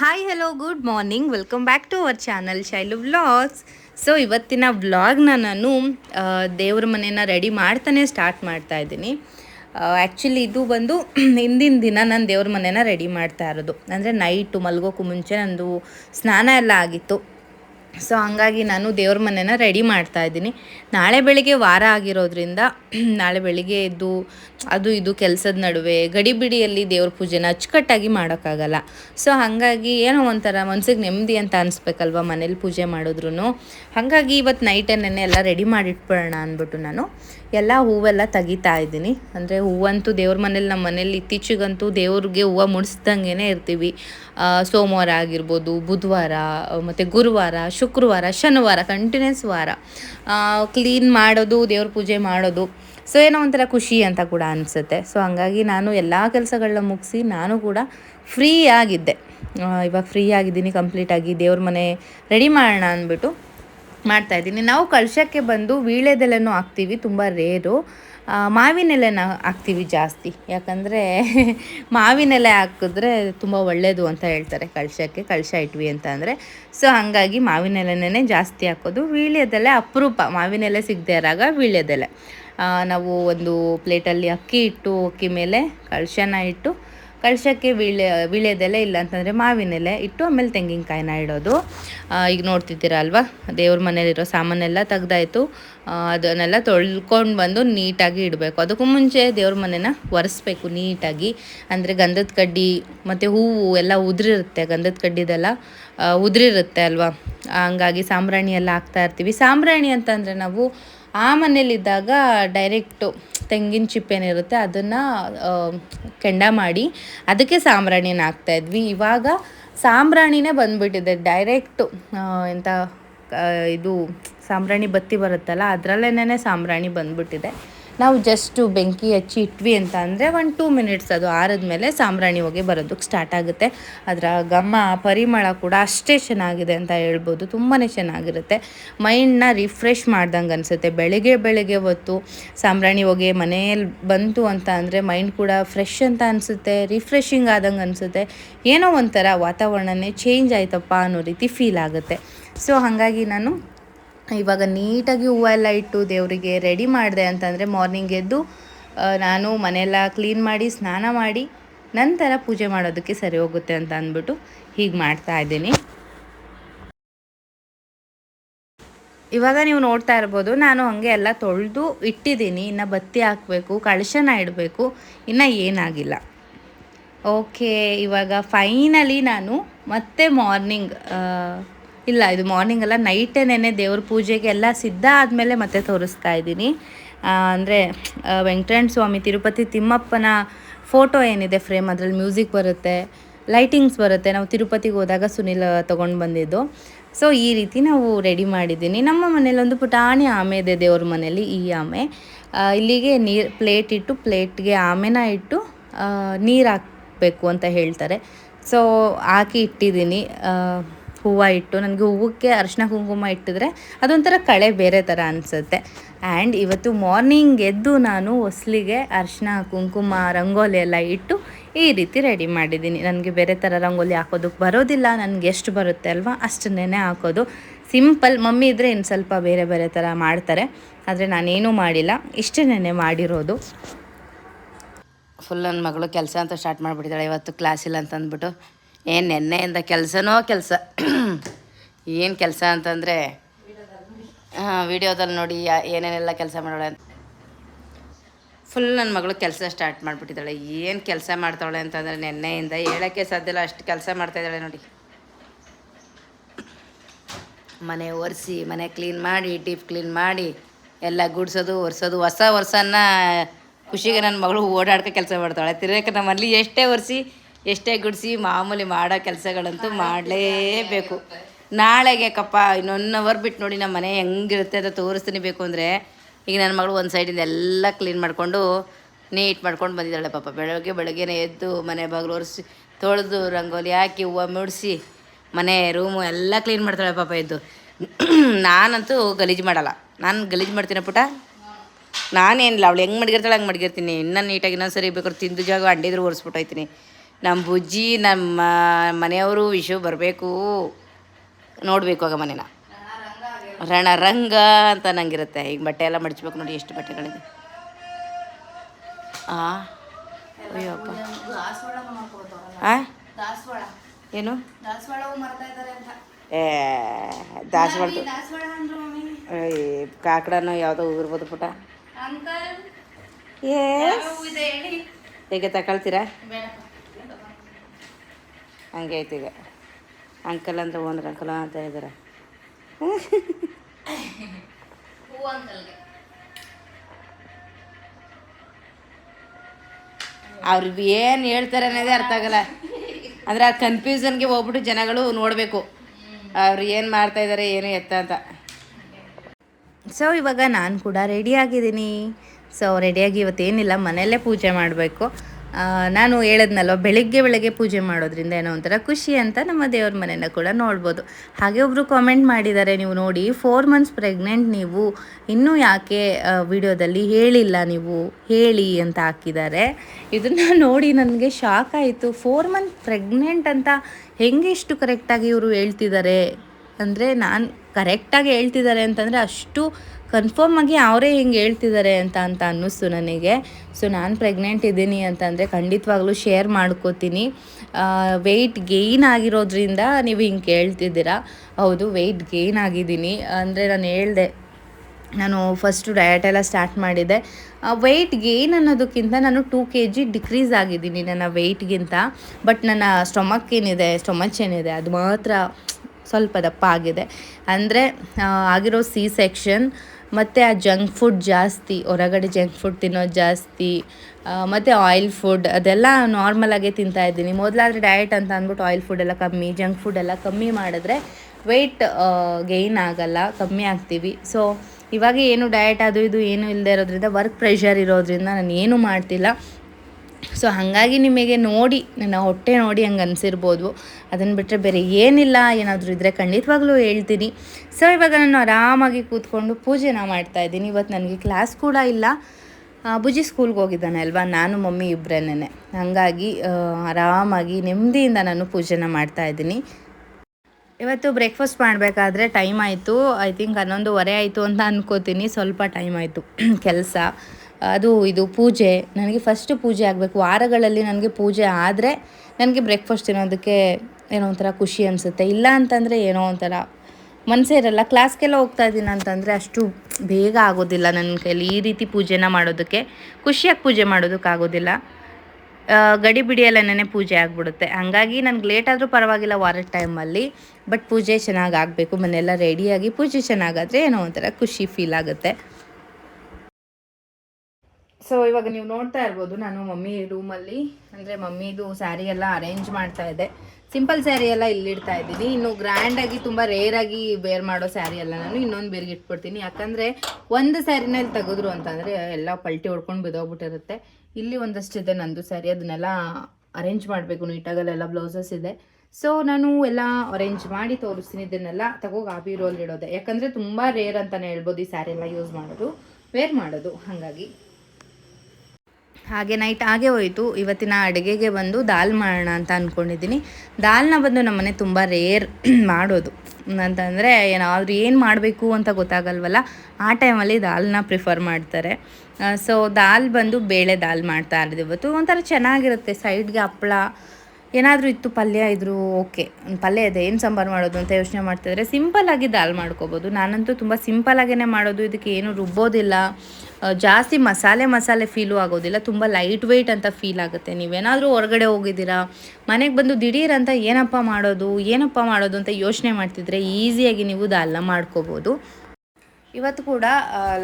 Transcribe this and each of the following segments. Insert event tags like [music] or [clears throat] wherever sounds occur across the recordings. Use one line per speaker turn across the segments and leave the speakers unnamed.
Hi hello good morning welcome back to our channel Shailu vlogs so ಇವತ್ತಿನ ವ್ಲಾಗ್ನ ನಾನು ದೇವ್ರ ಮನೇನ ರೆಡಿ ಮಾಡ್ತಾನೆ ಸ್ಟಾರ್ಟ್ ಮಾಡ್ತಾ ಇದ್ದೀನಿ. ಆ್ಯಕ್ಚುಲಿ ಇದು ಬಂದು [clears throat] ಹಿಂದಿನ ದಿನ ನಾನು ದೇವ್ರ ಮನೆನ ರೆಡಿ ಮಾಡ್ತಾ ಇರೋದು. ಅಂದರೆ ನೈಟು ಮಲ್ಗೋಕು ಮುಂಚೆ ನಂದು ಸ್ನಾನ ಎಲ್ಲ ಆಗಿತ್ತು. ಸೊ ಹಂಗಾಗಿ ನಾನು ದೇವ್ರ ಮನೆನ ರೆಡಿ ಮಾಡ್ತಾ ಇದ್ದೀನಿ. ನಾಳೆ ಬೆಳಿಗ್ಗೆ ವಾರ ಆಗಿರೋದ್ರಿಂದ [clears throat] ನಾಳೆ ಬೆಳಿಗ್ಗೆ ಎದ್ದು ಅದು ಇದು ಕೆಲಸದ ನಡುವೆ ಗಡಿಬಿಡಿಯಲ್ಲಿ ದೇವ್ರ ಪೂಜೆನ ಅಚ್ಚುಕಟ್ಟಾಗಿ ಮಾಡೋಕ್ಕಾಗಲ್ಲ. ಸೊ ಹಾಗಾಗಿ ಏನೋ ಒಂಥರ ಮನ್ಸಿಗೆ ನೆಮ್ಮದಿ ಅಂತ ಅನಿಸ್ಬೇಕಲ್ವ ಮನೇಲಿ ಪೂಜೆ ಮಾಡಿದ್ರು ಹಾಗಾಗಿ ಇವತ್ತು ನೈಟನ್ನೇ ಎಲ್ಲ ರೆಡಿ ಮಾಡಿಟ್ಬಿಡೋಣ ಅಂದ್ಬಿಟ್ಟು ನಾನು. ಎಲ್ಲ ಹೂವೆಲ್ಲ ತೆಗಿತಾ ಇದ್ದೀನಿ. ಅಂದರೆ ಹೂವಂತೂ ದೇವ್ರ ಮನೇಲಿ ನಮ್ಮ ಮನೇಲಿ ಇತ್ತೀಚೆಗಂತೂ ದೇವ್ರಿಗೆ ಹೂವು ಮುಡಿಸ್ದಂಗೆ ಇರ್ತೀವಿ. ಸೋಮವಾರ ಆಗಿರ್ಬೋದು, ಬುಧವಾರ, ಮತ್ತು ಗುರುವಾರ, ಶುಕ್ರವಾರ, ಶನಿವಾರ ಕಂಟಿನ್ಯೂಸ್ ವಾರ. ಕ್ಲೀನ್ ಮಾಡೋದು, ದೇವ್ರ ಪೂಜೆ ಮಾಡೋದು. ಸೊ ಏನೋ ಒಂಥರ ಖುಷಿ ಅಂತ ಕೂಡ ಅನಿಸುತ್ತೆ. ಸೊ ಹಂಗಾಗಿ ನಾನು ಎಲ್ಲ ಕೆಲಸಗಳನ್ನ ಮುಗಿಸಿ ನಾನು ಕೂಡ ಫ್ರೀ ಆಗಿದ್ದೆ. ಇವಾಗ ಫ್ರೀ ಆಗಿದ್ದೀನಿ ಕಂಪ್ಲೀಟಾಗಿ ದೇವ್ರ ಮನೆ ರೆಡಿ ಮಾಡೋಣ ಅಂದ್ಬಿಟ್ಟು ಮಾಡ್ತಾ ಇದ್ದೀನಿ. ನಾವು ಕಳಶಕ್ಕೆ ಬಂದು ವೀಳ್ಯದೆಲೆನೂ ಹಾಕ್ತೀವಿ, ತುಂಬ ರೇರು. ಮಾವಿನೆಲೆನ ಹಾಕ್ತೀವಿ ಜಾಸ್ತಿ. ಯಾಕಂದರೆ [laughs] ಮಾವಿನೆಲೆ ಹಾಕಿದ್ರೆ ತುಂಬ ಒಳ್ಳೆಯದು ಅಂತ ಹೇಳ್ತಾರೆ ಕಳಶಕ್ಕೆ ಕಳಶ ಇಟ್ವಿ ಅಂತ ಅಂದರೆ. ಸೊ ಹಾಗಾಗಿ ಮಾವಿನೆಲೆನೇ ಜಾಸ್ತಿ ಹಾಕೋದು. ವೀಳ್ಯದೆಲೆ ಅಪರೂಪ. ಮಾವಿನೆಲೆ ಸಿಗದೆ ಇರಾಗ ವೀಳ್ಯದೆಲೆ. ನಾವು ಒಂದು ಪ್ಲೇಟಲ್ಲಿ ಅಕ್ಕಿ ಇಟ್ಟು, ಅಕ್ಕಿ ಮೇಲೆ ಕಳಶನ ಇಟ್ಟು ಕಳಶಕ್ಕೆ ವೀಳ್ಯ, ವೀಳ್ಯದೆಲೆ ಇಲ್ಲ ಅಂತಂದರೆ ಮಾವಿನ ಎಲೆ ಇಟ್ಟು ಆಮೇಲೆ ತೆಂಗಿನಕಾಯಿನ ಇಡೋದು. ಈಗ ನೋಡ್ತಿದ್ದೀರ ಅಲ್ವಾ? ದೇವ್ರ ಮನೇಲಿರೋ ಸಾಮಾನೆಲ್ಲ ತೆಗ್ದಾಯ್ತು. ಅದನ್ನೆಲ್ಲ ತೊಳ್ಕೊಂಡು ಬಂದು ನೀಟಾಗಿ ಇಡಬೇಕು. ಅದಕ್ಕೂ ಮುಂಚೆ ದೇವ್ರ ಮನೆನ ಒರೆಸ್ಬೇಕು ನೀಟಾಗಿ. ಅಂದರೆ ಗಂಧದ ಕಡ್ಡಿ, ಮತ್ತು ಹೂವು ಎಲ್ಲ ಉದುರಿರುತ್ತೆ. ಗಂಧದ ಕಡ್ಡಿದೆಲ್ಲ ಉದುರಿರುತ್ತೆ ಅಲ್ವಾ? ಹಂಗಾಗಿ ಸಾಂಬ್ರಾಣಿ ಎಲ್ಲ ಹಾಕ್ತಾ ಇರ್ತೀವಿ. ಸಾಂಬ್ರಾಣಿ ಅಂತಂದರೆ ನಾವು ಆ ಮನೇಲಿದ್ದಾಗ ಡೈರೆಕ್ಟು ತೆಂಗಿನ ಚಿಪ್ಪೇನಿರುತ್ತೆ ಅದನ್ನು ಕೆಂಡ ಮಾಡಿ ಅದಕ್ಕೆ ಸಾಂಬ್ರಾಣಿನ ಹಾಕ್ತಾಯಿದ್ವಿ ಇವಾಗ ಸಾಂಬ್ರಾಣಿನೇ ಬಂದುಬಿಟ್ಟಿದೆ. ಡೈರೆಕ್ಟು ಎಂಥ ಇದು ಸಾಂಬ್ರಾಣಿ ಬತ್ತಿ ಬರುತ್ತಲ್ಲ ಅದರಲ್ಲೇನೇ ಸಾಂಬ್ರಾಣಿ ಬಂದ್ಬಿಟ್ಟಿದೆ. ನಾವು ಜಸ್ಟು ಬೆಂಕಿ ಹಚ್ಚಿ ಇಟ್ವಿ ಅಂತ ಅಂದರೆ ಒಂದು ಟೂ ಮಿನಿಟ್ಸ್ ಅದು ಆರಿದ್ಮೇಲೆ ಸಾಂಬ್ರಾಣಿ ಹೋಗಿ ಬರೋದಕ್ಕೆ ಸ್ಟಾರ್ಟ್ ಆಗುತ್ತೆ. ಅದರ ಘಮ, ಪರಿಮಳ ಕೂಡ ಅಷ್ಟೇ ಚೆನ್ನಾಗಿದೆ ಅಂತ ಹೇಳ್ಬೋದು. ತುಂಬಾ ಚೆನ್ನಾಗಿರುತ್ತೆ. ಮೈಂಡ್ನ ರಿಫ್ರೆಶ್ ಮಾಡ್ದಂಗೆ ಅನಿಸುತ್ತೆ. ಬೆಳಗ್ಗೆ ಬೆಳಗ್ಗೆ ಹೊತ್ತು ಸಾಂಬ್ರಾಣಿ ಹೊಗೆ ಮನೆಯಲ್ಲಿ ಬಂತು ಅಂತ ಅಂದರೆ ಮೈಂಡ್ ಕೂಡ ಫ್ರೆಶ್ ಅಂತ ಅನಿಸುತ್ತೆ. ರಿಫ್ರೆಶಿಂಗ್ ಆದಂಗೆ ಅನಿಸುತ್ತೆ. ಏನೋ ಒಂಥರ ವಾತಾವರಣನೇ ಚೇಂಜ್ ಆಯ್ತಪ್ಪ ಅನ್ನೋ ರೀತಿ ಫೀಲ್ ಆಗುತ್ತೆ. ಸೊ ಹಾಗಾಗಿ ನಾನು ಇವಾಗ ನೀಟಾಗಿ ಹೂವು ಎಲ್ಲ ಇಟ್ಟು ದೇವರಿಗೆ ರೆಡಿ ಮಾಡಿದೆ ಅಂತಂದರೆ ಮಾರ್ನಿಂಗ್ ಎದ್ದು ನಾನು ಮನೆಯೆಲ್ಲ ಕ್ಲೀನ್ ಮಾಡಿ, ಸ್ನಾನ ಮಾಡಿ, ನಂತರ ಪೂಜೆ ಮಾಡೋದಕ್ಕೆ ಸರಿ ಹೋಗುತ್ತೆ ಅಂತ ಅಂದ್ಬಿಟ್ಟು ಹೀಗೆ ಮಾಡ್ತಾ ಇದ್ದೀನಿ. ಇವಾಗ ನೀವು ನೋಡ್ತಾ ಇರ್ಬೋದು, ನಾನು ಹಾಗೆ ಎಲ್ಲ ತೊಳೆದು ಇಟ್ಟಿದ್ದೀನಿ. ಇನ್ನು ಬತ್ತಿ ಹಾಕಬೇಕು, ಕಳಶನ ಇಡಬೇಕು, ಇನ್ನು ಏನಾಗಿಲ್ಲ. ಓಕೆ ಇವಾಗ ಫೈನಲಿ ನಾನು ಮತ್ತೆ ಮಾರ್ನಿಂಗ್ ಇಲ್ಲ, ಇದು ಮಾರ್ನಿಂಗ್ ಅಲ್ಲ ನೆನೆ ದೇವ್ರ ಪೂಜೆಗೆ ಎಲ್ಲ ಸಿದ್ಧ ಆದಮೇಲೆ ಮತ್ತೆ ತೋರಿಸ್ತಾ ಇದ್ದೀನಿ. ಅಂದರೆ ವೆಂಕಟರಮಣ ಸ್ವಾಮಿ ತಿರುಪತಿ ತಿಮ್ಮಪ್ಪನ ಫೋಟೋ ಏನಿದೆ ಫ್ರೇಮ್ ಅದರಲ್ಲಿ ಮ್ಯೂಸಿಕ್ ಬರುತ್ತೆ ಲೈಟಿಂಗ್ಸ್ ಬರುತ್ತೆ. ನಾವು ತಿರುಪತಿಗೆ ಹೋದಾಗ ಸುನಿಲ್ ತೊಗೊಂಡು ಬಂದಿದ್ದು. ಸೊ ಈ ರೀತಿ ನಾವು ರೆಡಿ ಮಾಡಿದ್ದೀನಿ. ನಮ್ಮ ಮನೇಲಿ ಒಂದು ಪುಟಾಣಿ ಆಮೆ ಇದೆ ದೇವ್ರ ಮನೇಲಿ ಈ ಆಮೆ. ಇಲ್ಲಿಗೆ ನೀರು ಪ್ಲೇಟ್ ಇಟ್ಟು ಪ್ಲೇಟ್ಗೆ ಆಮೆನ ಇಟ್ಟು ನೀರು ಹಾಕಬೇಕು ಅಂತ ಹೇಳ್ತಾರೆ. ಸೊ ಹಾಕಿ ಇಟ್ಟಿದ್ದೀನಿ. ಹೂವು ಇಟ್ಟು ನನಗೆ ಹೂವಕ್ಕೆ ಅರಿಶಿನ ಕುಂಕುಮ ಇಟ್ಟಿದ್ರೆ ಅದೊಂಥರ ಕಳೆ ಬೇರೆ ಥರ ಅನಿಸುತ್ತೆ. ಆ್ಯಂಡ್ ಇವತ್ತು ಮಾರ್ನಿಂಗ್ ಎದ್ದು ನಾನು ಹೊಸ್ಲಿಗೆ ಅರಿಶಿನ, ಕುಂಕುಮ, ರಂಗೋಲಿ ಎಲ್ಲ ಇಟ್ಟು ಈ ರೀತಿ ರೆಡಿ ಮಾಡಿದ್ದೀನಿ. ನನಗೆ ಬೇರೆ ಥರ ರಂಗೋಲಿ ಹಾಕೋದಕ್ಕೆ ಬರೋದಿಲ್ಲ, ನನಗೆ ಎಷ್ಟು ಬರುತ್ತೆ ಅಲ್ವಾ ಅಷ್ಟನ್ನೇ ಹಾಕೋದು. ಸಿಂಪಲ್ ಮಮ್ಮಿ ಇದ್ದರೆ ಇನ್ನು ಸ್ವಲ್ಪ ಬೇರೆ ಬೇರೆ ಥರ ಮಾಡ್ತಾರೆ, ಆದರೆ ನಾನೇನೂ ಮಾಡಿಲ್ಲ ಇಷ್ಟನ್ನೇ ಮಾಡಿರೋದು.
ಫುಲ್ ನನ್ನ ಮಗಳು ಕೆಲಸ ಅಂತ ಸ್ಟಾರ್ಟ್ ಮಾಡಿಬಿಟ್ಟಿದ್ದಾಳೆ, ಇವತ್ತು ಕ್ಲಾಸ್ ಇಲ್ಲ ಅಂತ ಅಂದ್ಬಿಟ್ಟು ಏನು ನೆನ್ನೆಯಿಂದ ಕೆಲಸನೋ ಕೆಲಸ. ಏನು ಕೆಲಸ ಅಂತಂದರೆ ಹಾಂ ವಿಡಿಯೋದಲ್ಲಿ ನೋಡಿ ಏನೇನೆಲ್ಲ ಕೆಲಸ ಮಾಡೋಳೆ ಅಂತ. ಫುಲ್ ನನ್ನ ಮಗಳು ಕೆಲಸ ಸ್ಟಾರ್ಟ್ ಮಾಡಿಬಿಟ್ಟಿದ್ದಾಳೆ. ಏನು ಕೆಲಸ ಮಾಡ್ತಾಳೆ ಅಂತಂದರೆ, ನೆನ್ನೆಯಿಂದ ಹೇಳೋಕ್ಕೆ ಸಾಧ್ಯ ಇಲ್ಲ. ಅಷ್ಟು ಕೆಲಸ ಮಾಡ್ತಾಯಿದ್ದಾಳೆ ನೋಡಿ. ಮನೆ ಒರೆಸಿ, ಮನೆ ಕ್ಲೀನ್ ಮಾಡಿ ಡೀಪ್ ಕ್ಲೀನ್ ಮಾಡಿ, ಎಲ್ಲ ಗುಡಿಸೋದು, ಒರೆಸೋದು, ಹೊಸ ವರ್ಷನ ಖುಷಿಗೆ ನನ್ನ ಮಗಳು ಓಡಾಡ್ಕೊ ಕೆಲಸ ಮಾಡ್ತಾಳೆ. ತಿರ್ಗಕ್ಕೆ ನಮ್ಮಲ್ಲಿ ಎಷ್ಟೇ ಒರೆಸಿ ಎಷ್ಟೇ ಗುಡಿಸಿ ಮಾಮೂಲಿ ಮಾಡೋ ಕೆಲಸಗಳಂತೂ ಮಾಡಲೇಬೇಕು ನಾಳೆಗೆ ಕಪ್ಪ ಇನ್ನೊಂದು ಅವರ್ ಬಿಟ್ಟು ನೋಡಿ ನಮ್ಮ ಮನೆ ಹೆಂಗಿರುತ್ತೆ ಅಂತ ತೋರಿಸ್ತೀನಿ ಬೇಕು ಅಂದರೆ ಈಗ ನನ್ನ ಮಗಳು ಒಂದು ಸೈಡಿಂದ ಎಲ್ಲ ಕ್ಲೀನ್ ಮಾಡಿಕೊಂಡು ನೀಟ್ ಮಾಡ್ಕೊಂಡು ಬಂದಿದ್ದಾಳೆ ಪಾಪ. ಬೆಳಗ್ಗೆ ಬೆಳಗ್ಗೆನೇ ಎದ್ದು ಮನೆ ಬಾಗಿಲು ಒರೆಸಿ ತೊಳೆದು ರಂಗೋಲಿ ಹಾಕಿ ಹೂವು ಮುಡಿಸಿ ಮನೆ ರೂಮು ಎಲ್ಲ ಕ್ಲೀನ್ ಮಾಡ್ತಾಳೆ ಪಾಪ ಎದ್ದು. [clears throat] ನಾನಂತೂ ಗಲೀಜು ಮಾಡಲ್ಲ. ನಾನು ಗಲೀಜು ಮಾಡ್ತೀನಿ ಪುಟ? ನಾನೇನಿಲ್ಲ. ಅವಳು ಹೆಂಗೆ ಮಡಗಿರ್ತಾಳೆ ಹಂಗೆ ಮಡಗಿರ್ತೀನಿ. ಇನ್ನೂ ನೀಟಾಗಿ ಇನ್ನೊಂದು ಸರಿ ಬೇಕಾದ್ರೆ ತಿಂದು ಜಾಗ ಅಂಡಿದ್ರು ಒರೆಸ್ಬಿಟ್ಟು ನಮ್ಮ ಬುಜ್ಜಿ ನಮ್ಮ ಮನೆಯವರು ವಿಷು ಬರಬೇಕು. ನೋಡಬೇಕು ಆಗ ಮನೇನ. ರಣರಂಗ ಅಂತ ನಂಗಿರುತ್ತೆ. ಈಗ ಬಟ್ಟೆ ಎಲ್ಲ ಮಡಚ್ಬೇಕು ನೋಡಿ ಎಷ್ಟು ಬಟ್ಟೆಗಳಿದೆ. ಆ? ಅಯ್ಯೋಪ್ಪ ಆ? ಏನು? ಏ ದಾಸವಾಳದು ಕಾಕಡನೋ ಯಾವುದೋ ಊರ್ಬೋದು ಪುಟ. ಏ ಹೇಗೆ ತಗೊಳ್ತೀರಾ ಹಂಗೆ ಐತೆ ಈಗ. ಅಂಕಲ್ ಅಂದ್ರೆ ಒಂದ್ರ ಅಂಕಲ ಅಂತ ಇದ್ದಾರೆ ಅವ್ರಿಗೆ ಏನು ಹೇಳ್ತಾರೆ ಅನ್ನೋದೇ ಅರ್ಥ ಆಗಲ್ಲ. ಅಂದ್ರೆ ಆ ಕನ್ಫ್ಯೂಸನ್ಗೆ ಹೋಗ್ಬಿಟ್ಟು ಜನಗಳು ನೋಡಬೇಕು. ಅವ್ರು ಏನು ಮಾಡ್ತಾ ಇದ್ದಾರೆ ಏನು ಎತ್ತ ಅಂತ.
ಸೊ ಇವಾಗ ನಾನು ಕೂಡ ರೆಡಿ ಆಗಿದ್ದೀನಿ. ಸೊ ರೆಡಿಯಾಗಿ ಇವತ್ತೇನಿಲ್ಲ ಮನೆಯಲ್ಲೇ ಪೂಜೆ ಮಾಡಬೇಕು. ನಾನು ಹೇಳದ್ನಲ್ವ, ಬೆಳಗ್ಗೆ ಬೆಳಗ್ಗೆ ಪೂಜೆ ಮಾಡೋದ್ರಿಂದ ಏನೋ ಒಂಥರ ಖುಷಿ ಅಂತ ನಮ್ಮ ದೇವ್ರ ಮನೆನ ಕೂಡ ನೋಡ್ಬೋದು. ಹಾಗೆ ಒಬ್ಬರು ಕಾಮೆಂಟ್ ಮಾಡಿದ್ದಾರೆ, ನೀವು ನೋಡಿ ಫೋರ್ ಮಂತ್ಸ್ ಪ್ರೆಗ್ನೆಂಟ್ ನೀವು, ಇನ್ನೂ ಯಾಕೆ ವಿಡಿಯೋದಲ್ಲಿ ಹೇಳಿಲ್ಲ ನೀವು, ಹೇಳಿ ಅಂತ ಹಾಕಿದ್ದಾರೆ. ಇದನ್ನು ನೋಡಿ ನನಗೆ ಶಾಕ್ ಆಯಿತು. ಫೋರ್ ಮಂತ್ ಪ್ರೆಗ್ನೆಂಟ್ ಅಂತ ಹೆಂಗೆ ಇಷ್ಟು ಕರೆಕ್ಟಾಗಿ ಇವರು ಹೇಳ್ತಿದ್ದಾರೆ? ಅಂದರೆ ನಾನು ಕರೆಕ್ಟಾಗಿ ಹೇಳ್ತಿದ್ದಾರೆ ಅಂತಂದರೆ ಅಷ್ಟು ಕನ್ಫರ್ಮ್ ಆಗಿ ಅವರೇ ಹಿಂಗೆ ಹೇಳ್ತಿದ್ದಾರೆ ಅಂತ ಅಂತ ಅನ್ನಿಸ್ತು ನನಗೆ. ಸೊ ನಾನು ಪ್ರೆಗ್ನೆಂಟ್ ಇದ್ದೀನಿ ಅಂತಂದರೆ ಖಂಡಿತವಾಗ್ಲೂ ಶೇರ್ ಮಾಡ್ಕೋತೀನಿ. ವೆಯ್ಟ್ ಗೇಯ್ನ್ ಆಗಿರೋದ್ರಿಂದ ನೀವು ಹಿಂಗೆ ಕೇಳ್ತಿದ್ದೀರಾ? ಹೌದು ವೆಯ್ಟ್ ಗೇಯ್ನ್ ಆಗಿದ್ದೀನಿ. ಅಂದರೆ ನಾನು ಹೇಳ್ದೆ, ನಾನು ಫಸ್ಟು ಡಯಟ್ ಎಲ್ಲ ಸ್ಟಾರ್ಟ್ ಮಾಡಿದ್ದೆ. ವೆಯ್ಟ್ ಗೇನ್ ಅನ್ನೋದಕ್ಕಿಂತ ನಾನು ಟೂ ಕೆ ಜಿ ಡಿಕ್ರೀಸ್ ಆಗಿದ್ದೀನಿ ನನ್ನ ವೆಯ್ಟ್ಗಿಂತ ಬಟ್ ನನ್ನ ಸ್ಟೊಮಕ್ ಏನಿದೆ ಸ್ಟೊಮಚ್ ಏನಿದೆ, ಅದು ಮಾತ್ರ ಸ್ವಲ್ಪ ದಪ್ಪ ಆಗಿದೆ. ಅಂದರೆ ಆಗಿರೋ ಸಿ ಸೆಕ್ಷನ್ ಮತ್ತು ಆ ಜಂಕ್ ಫುಡ್ ಜಾಸ್ತಿ, ಹೊರಗಡೆ ಜಂಕ್ ಫುಡ್ ತಿನ್ನೋದು ಜಾಸ್ತಿ ಮತ್ತು ಆಯಿಲ್ ಫುಡ್ ಅದೆಲ್ಲ ನಾರ್ಮಲಾಗೇ ತಿಂತಾ ಇದ್ದೀನಿ. ಮೊದಲಾದರೆ ಡಯಟ್ ಅಂತ ಅಂದ್ಬಿಟ್ಟು ಆಯಿಲ್ ಫುಡ್ ಎಲ್ಲ ಕಮ್ಮಿ ಜಂಕ್ ಫುಡ್ ಎಲ್ಲ ಕಮ್ಮಿ ಮಾಡಿದ್ರೆ ವೆಯ್ಟ್ ಗೈನ್ ಆಗಲ್ಲ, ಕಮ್ಮಿ ಆಗ್ತೀವಿ. ಸೊ ಇವಾಗ ಏನು ಡಯಟ್ ಅದು ಇದು ಏನು ಇಲ್ಲದೆ ಇರೋದ್ರಿಂದ ವರ್ಕ್ ಪ್ರೆಷರ್ ಇರೋದ್ರಿಂದ ನಾನು ಏನೂ ಮಾಡ್ತಿಲ್ಲ. ಸೊ ಹಾಗಾಗಿ ನಿಮಗೆ ನೋಡಿ, ನನ್ನ ಹೊಟ್ಟೆ ನೋಡಿ ಹಂಗೆ ಅನಿಸಿರ್ಬೋದು. ಅದನ್ನು ಬಿಟ್ಟರೆ ಬೇರೆ ಏನಿಲ್ಲ, ಏನಾದರೂ ಇದ್ದರೆ ಖಂಡಿತವಾಗ್ಲೂ ಹೇಳ್ತೀನಿ. ಸೊ ಇವಾಗ ನಾನು ಆರಾಮಾಗಿ ಕೂತ್ಕೊಂಡು ಪೂಜೆನ ಮಾಡ್ತಾ ಇದ್ದೀನಿ. ಇವತ್ತು ನನಗೆ ಕ್ಲಾಸ್ ಕೂಡ ಇಲ್ಲ. ಬುಜಿ ಸ್ಕೂಲ್ಗೆ ಹೋಗಿದ್ದಾನೆ ಅಲ್ವಾ? ನಾನು, ಮಮ್ಮಿ ಇಬ್ಬರೇನೆ ಹಾಗಾಗಿ ಆರಾಮಾಗಿ, ನೆಮ್ಮದಿಯಿಂದ ನಾನು ಪೂಜೆನ ಮಾಡ್ತಾ ಇದ್ದೀನಿ. ಇವತ್ತು ಬ್ರೇಕ್ಫಾಸ್ಟ್ ಮಾಡಬೇಕಾದ್ರೆ ಟೈಮ್ ಆಯಿತು. ಐ ಥಿಂಕ್ ಹನ್ನೊಂದುವರೆ ಆಯಿತು ಅಂತ ಅನ್ಕೋತೀನಿ. ಸ್ವಲ್ಪ ಟೈಮ್ ಆಯಿತು. ಕೆಲಸ. ಅದು ಇದು ಪೂಜೆ. ನನಗೆ ಫಸ್ಟ್ ಪೂಜೆ ಆಗಬೇಕು. ವಾರಗಳಲ್ಲಿ ನನಗೆ ಪೂಜೆ ಆದರೆ ನನಗೆ ಬ್ರೇಕ್ಫಾಸ್ಟ್ ತಿನ್ನೋದಕ್ಕೆ ಏನೋ ಒಂಥರ ಖುಷಿ ಅನಿಸುತ್ತೆ. ಇಲ್ಲ ಅಂತಂದರೆ ಏನೋ ಒಂಥರ ಮನಸ್ಸೇ ಇರಲ್ಲ. ಕ್ಲಾಸ್ಗೆಲ್ಲ ಹೋಗ್ತಾ ಇದ್ದೀನಿ ಅಂತಂದರೆ ಅಷ್ಟು ಬೇಗ ಆಗೋದಿಲ್ಲ ನನ್ನ ಕೈಲಿ ಈ ರೀತಿ ಪೂಜೆನ ಮಾಡೋದಕ್ಕೆ, ಖುಷಿಯಾಗಿ ಪೂಜೆ ಮಾಡೋದಕ್ಕಾಗೋದಿಲ್ಲ ಗಡಿ ಬಿಡಿಯಲ್ಲೇ ಪೂಜೆ ಆಗಿಬಿಡುತ್ತೆ. ಹಾಗಾಗಿ ನನಗೆ ಲೇಟ್ ಆದರೂ ಪರವಾಗಿಲ್ಲ ವಾರದ ಟೈಮಲ್ಲಿ ಬಟ್ ಪೂಜೆ ಚೆನ್ನಾಗಿ ಆಗಬೇಕು. ಮನೆಯೆಲ್ಲ ರೆಡಿಯಾಗಿ ಪೂಜೆ ಚೆನ್ನಾಗಾದರೆ ಏನೋ ಒಂಥರ ಖುಷಿ ಫೀಲ್ ಆಗುತ್ತೆ. ಸೊ ಇವಾಗ ನೀವು ನೋಡ್ತಾ ಇರ್ಬೋದು, ನಾನು ಮಮ್ಮಿ ರೂಮಲ್ಲಿ ಅಂದರೆ ಮಮ್ಮಿದು ಸ್ಯಾರಿ ಎಲ್ಲ ಅರೇಂಜ್ ಮಾಡ್ತಾ ಇದ್ದೆ ಸಿಂಪಲ್ ಸ್ಯಾರಿ ಎಲ್ಲ ಇಲ್ಲಿಡ್ತಾ ಇದ್ದೀನಿ. ಇನ್ನು ಗ್ರ್ಯಾಂಡಾಗಿ ತುಂಬ ರೇರಾಗಿ ವೇರ್ ಮಾಡೋ ಸ್ಯಾರಿ ಎಲ್ಲ ನಾನು ಇನ್ನೊಂದು ಬೇರೆಗೆ ಇಟ್ಬಿಡ್ತೀನಿ. ಯಾಕಂದರೆ ಒಂದು ಸ್ಯಾರಿನಲ್ಲಿ ತೆಗೆದ್ರು ಅಂತಂದರೆ ಎಲ್ಲ ಪಲ್ಟಿ ಹೊಡ್ಕೊಂಡು ಬಿದ್ದೋಗ್ಬಿಟ್ಟಿರುತ್ತೆ. ಇಲ್ಲಿ ಒಂದಷ್ಟಿದೆ ನಂದು ಸ್ಯಾರಿ ಅದನ್ನೆಲ್ಲ ಅರೇಂಜ್ ಮಾಡಬೇಕು. ನೀಟಾಗಲ್ಲೆಲ್ಲ ಬ್ಲೌಸಸ್ ಇದೆ. ಸೊ ನಾನು ಎಲ್ಲ ಅರೇಂಜ್ ಮಾಡಿ ತೋರಿಸ್ತೀನಿ. ಇದನ್ನೆಲ್ಲ ತಗೋ ಗಾಬಿ ರೋಲ್ ಇಡೋದೆ. ಯಾಕಂದರೆ ತುಂಬ ರೇರ್ ಅಂತಲೇ ಹೇಳ್ಬೋದು ಈ ಸ್ಯಾರಿ ಎಲ್ಲ ಯೂಸ್ ಮಾಡೋದು ವೇರ್ ಮಾಡೋದು. ಹಾಗಾಗಿ. ಹಾಗೆ ನೈಟ್ ಆಗೇ ಹೋಯಿತು. ಇವತ್ತಿನ ಅಡುಗೆಗೆ ಬಂದು ದಾಲ್ ಮಾಡೋಣ ಅಂತ ಅಂದ್ಕೊಂಡಿದ್ದೀನಿ ದಾಲ್ನ ಬಂದು ನಮ್ಮನೆ ತುಂಬ ರೇರ್ [clears throat] ಮಾಡೋದು. ಅಂತಂದರೆ ಏನಾದರೂ ಏನು ಮಾಡಬೇಕು ಅಂತ ಗೊತ್ತಾಗಲ್ವಲ್ಲ, ಆ ಟೈಮಲ್ಲಿ ದಾಲ್ನ ಪ್ರಿಫರ್ ಮಾಡ್ತಾರೆ. ಸೊ ದಾಲ್ ಬಂದು ಬೇಳೆ ದಾಲ್ ಮಾಡ್ತಾ ಇರೋದು ಇವತ್ತು. ಒಂಥರ ಚೆನ್ನಾಗಿರುತ್ತೆ. ಸೈಡ್ಗೆ ಹಪ್ಪಳ ಏನಾದರೂ ಇತ್ತು ಪಲ್ಯ ಇದ್ದರೂ ಓಕೆ. ಪಲ್ಯ ಇದೆ, ಏನು ಸಾಂಬಾರು ಮಾಡೋದು ಅಂತ ಯೋಚನೆ ಮಾಡ್ತಿದ್ರೆ ಸಿಂಪಲ್ಲಾಗಿ ದಾಲ್ ಮಾಡ್ಕೋಬೋದು. ನಾನಂತೂ ತುಂಬ ಸಿಂಪಲ್ಲಾಗೇ ಮಾಡೋದು, ಇದಕ್ಕೆ ಏನು ರುಬ್ಬೋದಿಲ್ಲ. ಜಾಸ್ತಿ ಮಸಾಲೆ ಮಸಾಲೆ ಫೀಲು ಆಗೋದಿಲ್ಲ. ತುಂಬ ಲೈಟ್ ವೆಯ್ಟ್ ಅಂತ ಫೀಲ್ ಆಗುತ್ತೆ. ನೀವೇನಾದರೂ ಹೊರಗಡೆ ಹೋಗಿದ್ದೀರಾ, ಮನೆಗೆ ಬಂದು ದಿಢೀರಂತ ಏನಪ್ಪ ಮಾಡೋದು ಏನಪ್ಪ ಮಾಡೋದು ಅಂತ ಯೋಚನೆ ಮಾಡ್ತಿದ್ರೆ ಈಸಿಯಾಗಿ ನೀವು ದಾಲ್ನ ಮಾಡ್ಕೋಬೋದು. ಇವತ್ತು ಕೂಡ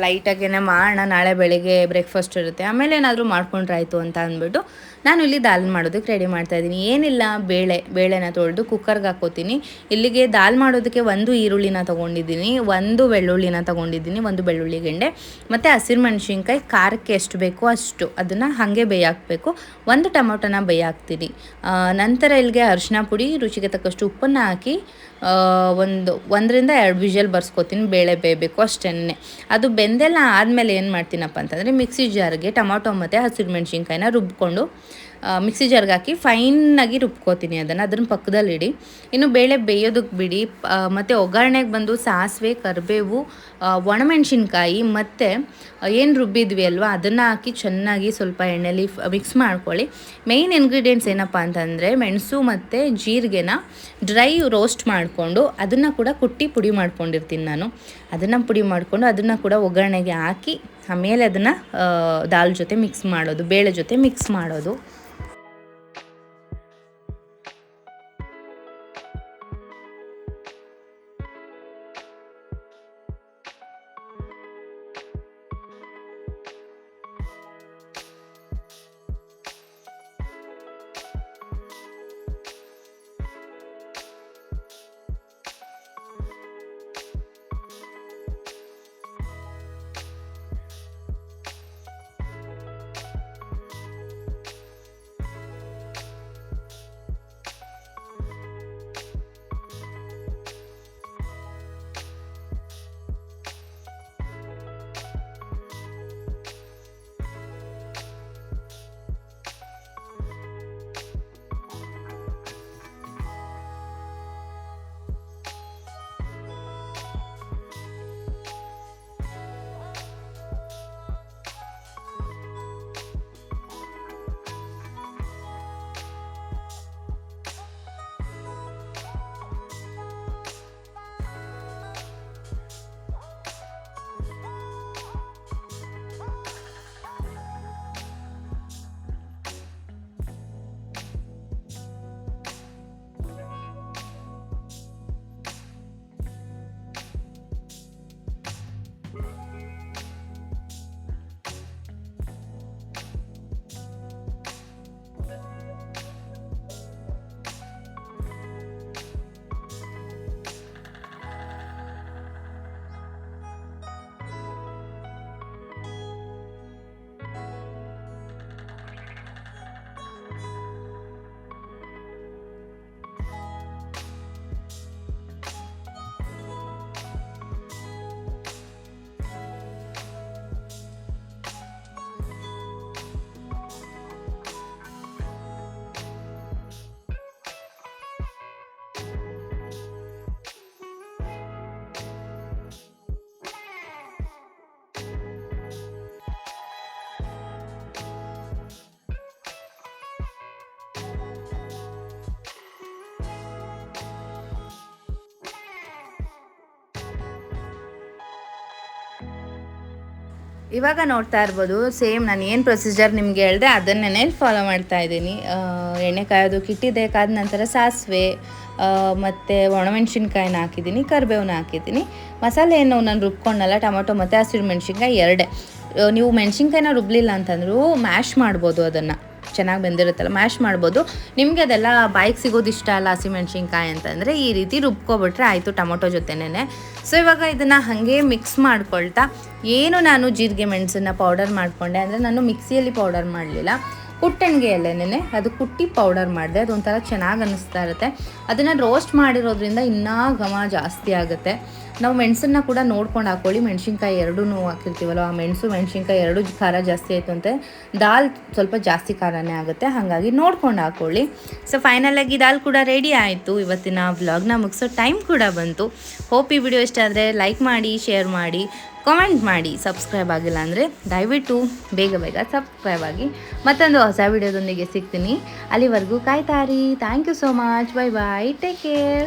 ಲೈಟಾಗೇ ಮಾಡೋಣ. ನಾಳೆ ಬೆಳಿಗ್ಗೆ ಬ್ರೇಕ್ಫಾಸ್ಟ್ ಇರುತ್ತೆ. ಆಮೇಲೆ ಏನಾದರೂ ಮಾಡ್ಕೊಂಡ್ರಾಯ್ತು ಅಂತ ಅಂದ್ಬಿಟ್ಟು ನಾನು ಇಲ್ಲಿ ದಾಲ್ ಮಾಡೋದಕ್ಕೆ ರೆಡಿ ಮಾಡ್ತಾ ಇದ್ದೀನಿ. ಏನಿಲ್ಲ, ಬೇಳೆ, ಬೇಳೆನ ತೊಳೆದು ಕುಕ್ಕರ್ಗೆ ಹಾಕೋತೀನಿ ಇಲ್ಲಿಗೆ ದಾಲ್ ಮಾಡೋದಕ್ಕೆ ಒಂದು ಈರುಳ್ಳಿನ ತೊಗೊಂಡಿದ್ದೀನಿ, ಒಂದು ಬೆಳ್ಳುಳ್ಳಿನ ತೊಗೊಂಡಿದ್ದೀನಿ, ಒಂದು ಬೆಳ್ಳುಳ್ಳಿ ಗೆಂಡೆ. ಮತ್ತು ಹಸಿರು ಮೆಣಸಿನ್ಕಾಯಿ, ಖಾರಕ್ಕೆ ಎಷ್ಟು ಬೇಕೋ ಅಷ್ಟು ಅದನ್ನು ಹಾಗೆ ಬೇಯಾಕಬೇಕು ಒಂದು ಟೊಮೊಟೊನ ಬೇಯಾಕ್ತೀನಿ ನಂತರ ಇಲ್ಲಿಗೆ ಅರಿಶಿನ ಪುಡಿ, ರುಚಿಗೆ ತಕ್ಕಷ್ಟು ಉಪ್ಪನ್ನು ಹಾಕಿ ಒಂದು, ಒಂದರಿಂದ ಎರಡು ವಿಷಲ್ ಬರ್ಸ್ಕೊತೀನಿ, ಬೇಳೆ ಬೇಯಬೇಕು ಅಷ್ಟೇ ಅದು ಬೆಂದೆಲ್ಲ ಆದಮೇಲೆ ಏನು ಮಾಡ್ತೀನಪ್ಪ ಅಂತಂದರೆ, ಮಿಕ್ಸಿ ಜಾರ್ಗೆ ಟೊಮೊಟೊ ಮತ್ತು ಹಸಿರು ಮೆಣಸಿನ್ಕಾಯಿನ ರುಬ್ಕೊಂಡು ಮಿಕ್ಸಿ ಜಾರ್ಗೆ ಹಾಕಿ ಫೈನಾಗಿ ರುಬ್ಕೋತೀನಿ ಅದನ್ನು, ಅದನ್ನ ಪಕ್ಕದಲ್ಲಿಡಿ ಇನ್ನು ಬೇಳೆ ಬೇಯೋದಕ್ಕೆ ಬಿಡಿ. ಮತ್ತು ಒಗ್ಗರಣೆಗೆ ಬಂದು ಸಾಸಿವೆ, ಕರಿಬೇವು ಒಣಮೆಣ್ಸಿನ್ಕಾಯಿ, ಮತ್ತು ಏನು ರುಬ್ಬಿದ್ವಿ ಅಲ್ವಾ, ಅದನ್ನು ಹಾಕಿ ಚೆನ್ನಾಗಿ ಸ್ವಲ್ಪ ಎಣ್ಣೆಲಿ ಮಿಕ್ಸ್ ಮಾಡ್ಕೊಳ್ಳಿ. ಮೇಯ್ನ್ ಇಂಗ್ರೀಡಿಯೆಂಟ್ಸ್ ಏನಪ್ಪ ಅಂತಂದರೆ, ಮೆಣಸು ಮತ್ತು ಜೀರಿಗೆನ ಡ್ರೈ ರೋಸ್ಟ್ ಮಾಡಿಕೊಂಡು ಅದನ್ನು ಕೂಡ ಕುಟ್ಟಿ ಪುಡಿ ಮಾಡ್ಕೊಂಡಿರ್ತೀನಿ ನಾನು. ಅದನ್ನು ಪುಡಿ ಮಾಡಿಕೊಂಡು ಅದನ್ನು ಕೂಡ ಒಗ್ಗರಣೆಗೆ ಹಾಕಿ, ಆಮೇಲೆ ಅದನ್ನು ದಾಲ್ ಜೊತೆ ಮಿಕ್ಸ್ ಮಾಡೋದು, ಬೇಳೆ ಜೊತೆ ಮಿಕ್ಸ್ ಮಾಡೋದು. Bye-bye. ಇವಾಗ ನೋಡ್ತಾ ಇರ್ಬೋದು ಸೇಮ್ ನಾನು ಏನು ಪ್ರೊಸೀಜರ್ ನಿಮ್ಗೆ ಹೇಳಿದೆ ಅದನ್ನೇ ಫಾಲೋ ಮಾಡ್ತಾ ಇದ್ದೀನಿ. ಎಣ್ಣೆ ಕಾಯೋದು ಕಿಟ್ಟಿದ್ದೇಕಾದ ಕಾದ ನಂತರ ಸಾಸಿವೆ ಮತ್ತು ಒಣಮೆಣ್ಸಿನ್ಕಾಯಿನ ಹಾಕಿದ್ದೀನಿ ಕರಿಬೇವನ್ನ ಹಾಕಿದ್ದೀನಿ. ಮಸಾಲೆ ಏನು ನಾನು ರುಬ್ಕೊಂಡಲ್ಲ, ಟೊಮೊಟೊ ಮತ್ತು ಹಸಿರು ಮೆಣಸಿನ್ಕಾಯಿ ಎರಡೇ. ನೀವು ಮೆಣಸಿನ್ಕಾಯಿನ ರುಬ್ಲಿಲ್ಲ ಅಂತಂದ್ರೂ ಮ್ಯಾಶ್ ಮಾಡ್ಬೋದು ಅದನ್ನು. ಚೆನ್ನಾಗಿ ಬೆಂದಿರುತ್ತಲ್ಲ, ಮ್ಯಾಶ್ ಮಾಡ್ಬೋದು. ನಿಮಗೆ ಅದೆಲ್ಲ ಬಾಯಿಗೆ ಸಿಗೋದು ಇಷ್ಟ ಅಲ್ಲ ಹಸಿಮೆಣ್ಸಿನ್ಕಾಯಿ ಅಂತಂದರೆ ಈ ರೀತಿ ರುಬ್ಕೊಬಿಟ್ರೆ ಆಯಿತು ಟೊಮೊಟೊ ಜೊತೆನೇ ಸೊ ಇವಾಗ ಇದನ್ನು ಹಾಗೆ ಮಿಕ್ಸ್ ಮಾಡ್ಕೊಳ್ತಾ, ಏನು ನಾನು ಜೀರಿಗೆ ಮೆಣಸನ್ನ ಪೌಡರ್ ಮಾಡಿಕೊಂಡೆ ಅಂದರೆ, ನಾನು ಮಿಕ್ಸಿಯಲ್ಲಿ ಪೌಡರ್ ಮಾಡಲಿಲ್ಲ. ಕುಟ್ಟಣಿಗೆಯಲ್ಲೇನೆ ಅದು ಕುಟ್ಟಿ ಪೌಡರ್ ಮಾಡಿದೆ, ಅದೊಂಥರ ಚೆನ್ನಾಗಿ ಅನ್ನಿಸ್ತಾ ಇರುತ್ತೆ. ಅದನ್ನು ರೋಸ್ಟ್ ಮಾಡಿರೋದ್ರಿಂದ ಇನ್ನೂ ಘಮ ಜಾಸ್ತಿ ಆಗುತ್ತೆ. ನಾವು ಮೆಣಸನ್ನ ಕೂಡ ನೋಡ್ಕೊಂಡು ಹಾಕೊಳ್ಳಿ. ಮೆಣಸಿನ್ಕಾಯಿ ಎರಡೂ ಹಾಕಿರ್ತೀವಲ್ಲ, ಆ ಮೆಣಸು, ಮೆಣಸಿನ್ಕಾಯಿ ಎರಡು ಖಾರ ಜಾಸ್ತಿ ಆಯಿತು ಅಂತೆ. ದಾಲ್ ಸ್ವಲ್ಪ ಜಾಸ್ತಿ ಖಾರನೇ ಆಗುತ್ತೆ. ಹಾಗಾಗಿ ನೋಡ್ಕೊಂಡು ಹಾಕೊಳ್ಳಿ. ಸೊ ಫೈನಲಾಗಿ ದಾಲ್ ಕೂಡ ರೆಡಿ ಆಯಿತು. ಇವತ್ತಿನ ವ್ಲಾಗ್ನ ಮುಗಿಸೋ ಟೈಮ್ ಕೂಡ ಬಂತು. ಹೋಪ್ ಈ ವಿಡಿಯೋ ಇಷ್ಟ ಆದರೆ ಲೈಕ್ ಮಾಡಿ ಶೇರ್ ಮಾಡಿ ಕಾಮೆಂಟ್ ಮಾಡಿ. ಸಬ್ಸ್ಕ್ರೈಬ್ ಆಗಿಲ್ಲ ಅಂದರೆ ದಯವಿಟ್ಟು ಬೇಗ ಬೇಗ ಸಬ್ಸ್ಕ್ರೈಬ್ ಆಗಿ. ಮತ್ತೊಂದು ಹೊಸ ವಿಡಿಯೋದೊಂದಿಗೆ ಸಿಗ್ತೀನಿ. ಅಲ್ಲಿವರೆಗೂ ಕಾಯ್ತಾರಿ. Thank you so much bye bye take care